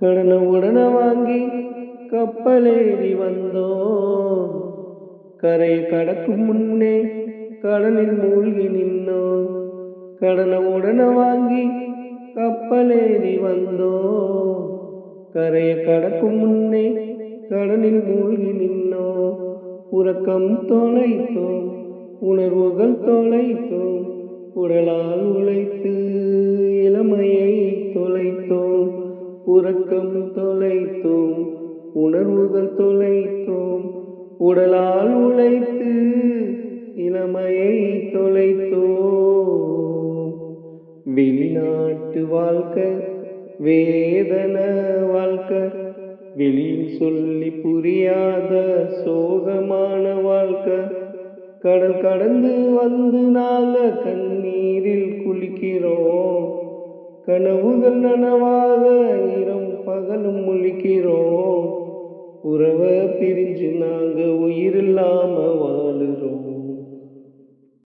கடனை உடனே வாங்கி கப்பலேறி வந்தோம் கரையை கடக்கும் முன்னே கடலில் மூழ்கி நின்னோம் கடனை உடனே வாங்கி கப்பலேறி வந்தோம் கரையை கடக்கும் முன்னே கடலில் மூழ்கி நின்னோம் உறக்கம் தொலைத்தோம் உணர்வுகள் தொலைத்தோம் உடலால் உழைத்து உறக்கம் தொலைத்தோம் உணர்வுகள் தொலைத்தோம். உடலால் உழைத்து இளமையை தொலைத்தோம். வெளிநாட்டு வாழ்க்கை வேதன வாழ்க்கை வெளியில் சொல்லி புரியாத சோகமான வாழ்க்கை. கடல் கடந்து வந்து நாங்க கண்ணீரில் குளிக்கிறோம். கனவுகள் நனவாக இரவு உறவை பிரிஞ்சு நாங்கள் உயிரில்லாமல் வாழுறோம்.